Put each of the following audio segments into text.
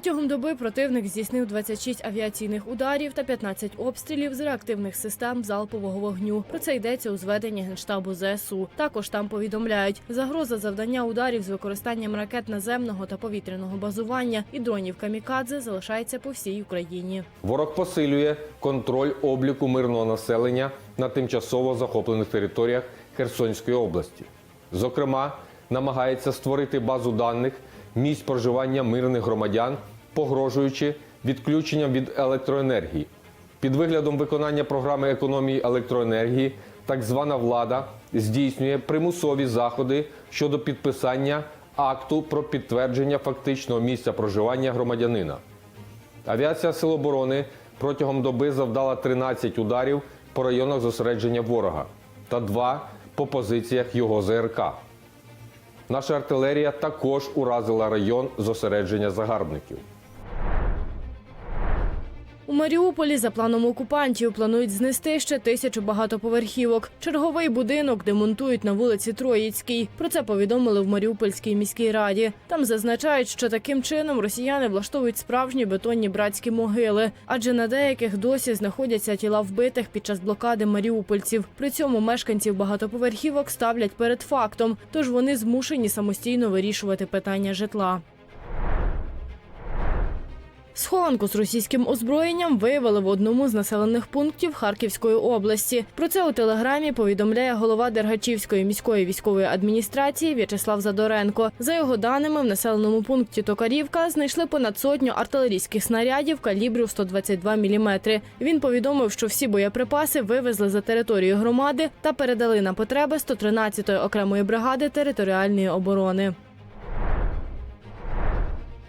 Протягом доби противник здійснив 26 авіаційних ударів та 15 обстрілів з реактивних систем залпового вогню. Про це йдеться у зведенні генштабу ЗСУ. Також там повідомляють, загроза завдання ударів з використанням ракет наземного та повітряного базування і дронів камікадзе залишається по всій Україні. Ворог посилює контроль обліку мирного населення на тимчасово захоплених територіях Херсонської області. Зокрема, намагається створити базу даних місць проживання мирних громадян, погрожуючи відключенням від електроенергії. Під виглядом виконання програми економії електроенергії так звана влада здійснює примусові заходи щодо підписання акту про підтвердження фактичного місця проживання громадянина. Авіація Сил оборони протягом доби завдала 13 ударів по районах зосередження ворога та 2 по позиціях його ЗРК. Наша артилерія також уразила район зосередження загарбників. Маріуполі за планом окупантів планують знести ще тисячу багатоповерхівок. Черговий будинок демонтують на вулиці Троїцькій. Про це повідомили в Маріупольській міській раді. Там зазначають, що таким чином росіяни влаштовують справжні бетонні братські могили, адже на деяких досі знаходяться тіла вбитих під час блокади маріупольців. При цьому мешканців багатоповерхівок ставлять перед фактом, тож вони змушені самостійно вирішувати питання житла. Схованку з російським озброєнням виявили в одному з населених пунктів Харківської області. Про це у телеграмі повідомляє голова Дергачівської міської військової адміністрації В'ячеслав Задоренко. За його даними, в населеному пункті Токарівка знайшли понад сотню артилерійських снарядів калібру 122 мм. Він повідомив, що всі боєприпаси вивезли за територію громади та передали на потреби 113-ї окремої бригади територіальної оборони.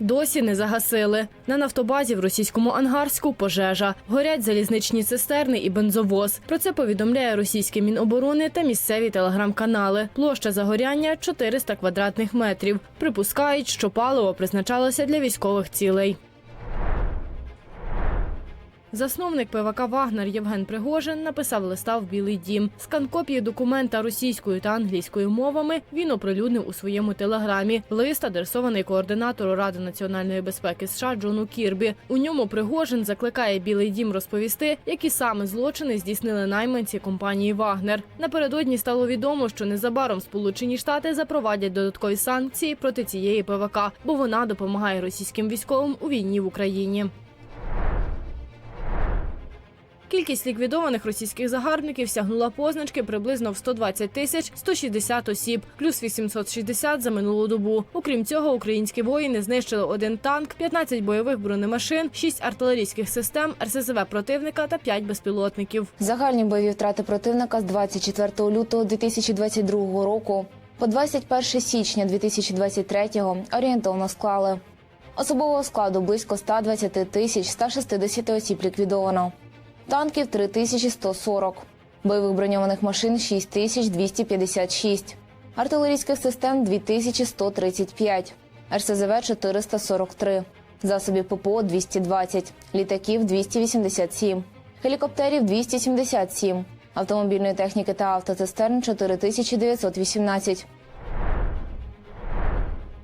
Досі не загасили. На нафтобазі в російському Ангарську пожежа. Горять залізничні цистерни і бензовоз. Про це повідомляє російське Міноборони та місцеві телеграм-канали. Площа загоряння 400 квадратних метрів. Припускають, що паливо призначалося для військових цілей. Засновник ПВК Вагнер Євген Пригожин написав листа в Білий Дім. Скан копії документа російською та англійською мовами він оприлюднив у своєму телеграмі. Лист адресований координатору Ради національної безпеки США Джону Кірбі. У ньому Пригожин закликає Білий Дім розповісти, які саме злочини здійснили найманці компанії Вагнер. Напередодні стало відомо, що незабаром Сполучені Штати запровадять додаткові санкції проти цієї ПВК, бо вона допомагає російським військовим у війні в Україні. Кількість ліквідованих російських загарбників сягнула позначки приблизно в 120 тисяч 160 осіб, плюс 860 за минулу добу. Окрім цього, українські воїни знищили один танк, 15 бойових бронемашин, 6 артилерійських систем, РСЗВ противника та 5 безпілотників. Загальні бойові втрати противника з 24 лютого 2022 року по 21 січня 2023 орієнтовно склали. Особового складу близько 120 тисяч 160 осіб ліквідовано. Танків 3140. Бойових броньованих машин 6256. Артилерійських систем 2135. РСЗВ 443. Засобів ППО 220. Літаків 287. Гелікоптерів 277. Автомобільної техніки та автоцистерн 4918.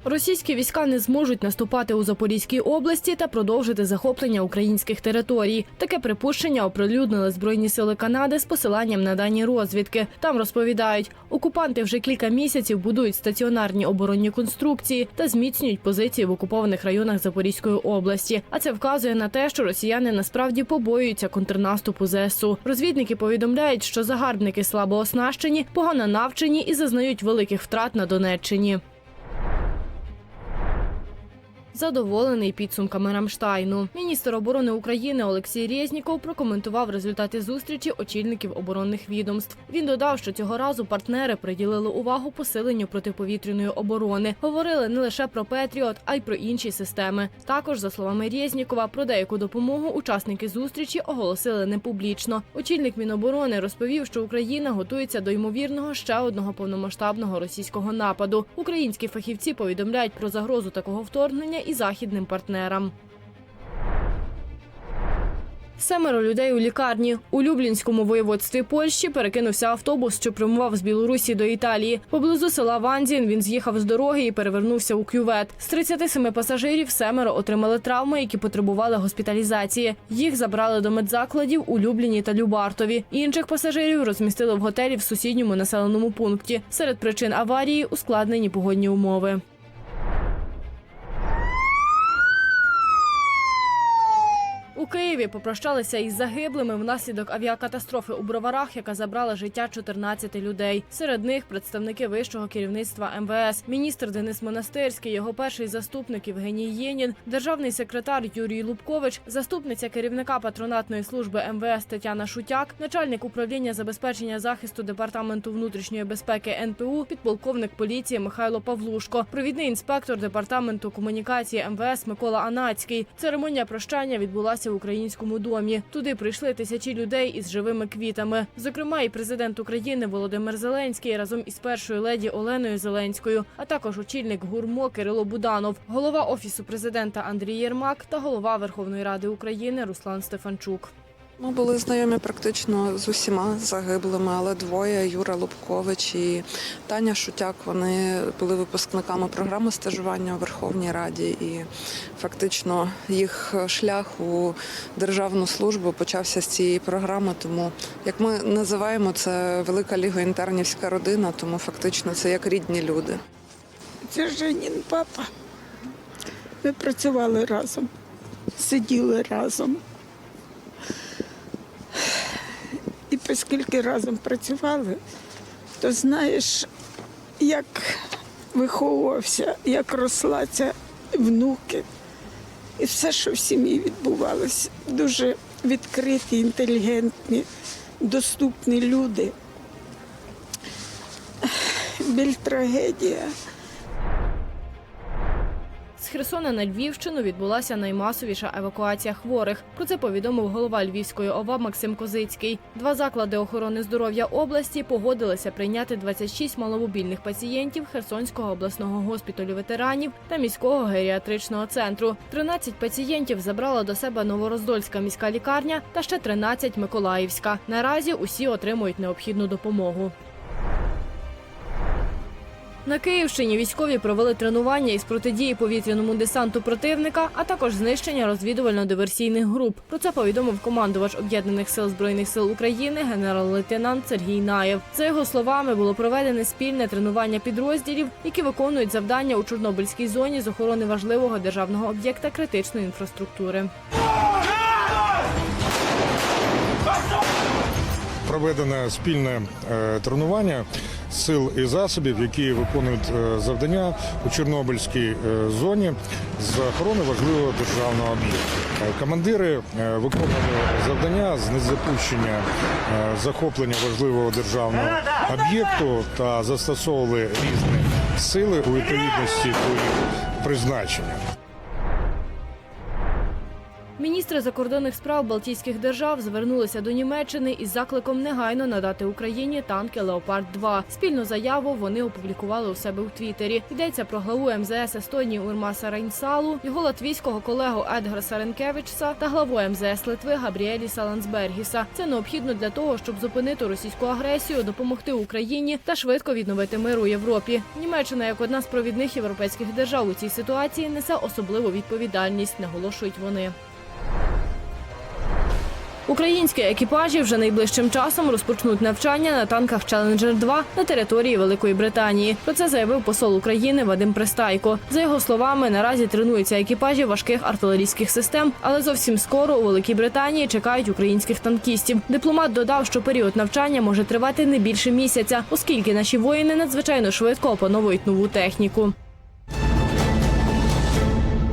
Російські війська не зможуть наступати у Запорізькій області та продовжити захоплення українських територій. Таке припущення оприлюднили збройні сили Канади з посиланням на дані розвідки. Там розповідають, окупанти вже кілька місяців будують стаціонарні оборонні конструкції та зміцнюють позиції в окупованих районах Запорізької області. А це вказує на те, що росіяни насправді побоюються контрнаступу ЗСУ. Розвідники повідомляють, що загарбники слабо оснащені, погано навчені і зазнають великих втрат на Донеччині. Задоволений підсумками Рамштайну. Міністр оборони України Олексій Резніков прокоментував результати зустрічі очільників оборонних відомств. Він додав, що цього разу партнери приділили увагу посиленню протиповітряної оборони. Говорили не лише про Петріот, а й про інші системи. Також, за словами Резнікова, про деяку допомогу учасники зустрічі оголосили не публічно. Очільник Міноборони розповів, що Україна готується до ймовірного ще одного повномасштабного російського нападу. Українські фахівці повідомляють про загрозу такого вторгнення і західним партнерам. Семеро людей у лікарні. У Люблінському воєводстві Польщі перекинувся автобус, що прямував з Білорусі до Італії. Поблизу села Ванзін він з'їхав з дороги і перевернувся у кювет. З 37 пасажирів семеро отримали травми, які потребували госпіталізації. Їх забрали до медзакладів у Любліні та Любартові. Інших пасажирів розмістили в готелі в сусідньому населеному пункті. Серед причин аварії ускладнені погодні умови. Києві попрощалися із загиблими внаслідок авіакатастрофи у Броварах, яка забрала життя 14 людей. Серед них представники вищого керівництва МВС, міністр Денис Монастирський, його перший заступник Євгеній Єнін, державний секретар Юрій Лубкович, заступниця керівника патронатної служби МВС Тетяна Шутяк, начальник управління забезпечення захисту департаменту внутрішньої безпеки НПУ, підполковник поліції Михайло Павлушко, провідний інспектор департаменту комунікації МВС Микола Анацький. Церемонія прощання відбулася в українському домі. Туди прийшли тисячі людей із живими квітами. Зокрема, і президент України Володимир Зеленський разом із першою леді Оленою Зеленською, а також очільник гурмо Кирило Буданов, голова офісу президента Андрій Єрмак та голова Верховної Ради України Руслан Стефанчук. Ми були знайомі практично з усіма загиблими, але двоє Юра Лубкович і Таня Шутяк. Вони були випускниками програми стажування у Верховній Раді, і фактично їх шлях у державну службу почався з цієї програми. Тому як ми називаємо це велика лігоінтернівська родина, тому фактично це як рідні люди. Це Женін папа. Ми працювали разом, сиділи разом. І оскільки разом працювали, то знаєш, як виховувався, як росла ця внуки. І все, що в сім'ї відбувалося. Дуже відкриті, інтелігентні, доступні люди. Біль трагедія. З Херсона на Львівщину відбулася наймасовіша евакуація хворих. Про це повідомив голова Львівської ОВА Максим Козицький. Два заклади охорони здоров'я області погодилися прийняти 26 маломобільних пацієнтів Херсонського обласного госпіталю ветеранів та міського геріатричного центру. 13 пацієнтів забрала до себе Новороздольська міська лікарня та ще 13 Миколаївська. Наразі усі отримують необхідну допомогу. На Київщині військові провели тренування із протидії повітряному десанту противника, а також знищення розвідувально-диверсійних груп. Про це повідомив командувач об'єднаних сил збройних сил України генерал-лейтенант Сергій Наєв. За його словами, було проведене спільне тренування підрозділів, які виконують завдання у Чорнобильській зоні з охорони важливого державного об'єкта критичної інфраструктури. Проведене спільне е, тренування сил і засобів, які виконують е, завдання у Чорнобильській е, зоні з охорони важливого державного об'єкту. Командири виконували завдання з незапущення захоплення важливого державного об'єкту та застосовували різні сили у відповідності до їх призначення. Міністри закордонних справ Балтійських держав звернулися до Німеччини із закликом негайно надати Україні танки Леопард 2 Спільну заяву вони опублікували у себе у Твіттері. Йдеться про главу МЗС Естонії Урмаса Рейнсалу, його латвійського колегу Едгара Саренкевичса та главу МЗС Литви Габріеліса Лансбергіса. Це необхідно для того, щоб зупинити російську агресію, допомогти Україні та швидко відновити мир у Європі. Німеччина, як одна з провідних європейських держав у цій ситуації, несе особливу відповідальність, наголошують вони. Українські екіпажі вже найближчим часом розпочнуть навчання на танках Challenger 2 на території Великої Британії. Про це заявив посол України Вадим Пристайко. За його словами, наразі тренуються екіпажі важких артилерійських систем, але зовсім скоро у Великій Британії чекають українських танкістів. Дипломат додав, що період навчання може тривати не більше місяця, оскільки наші воїни надзвичайно швидко опановують нову техніку.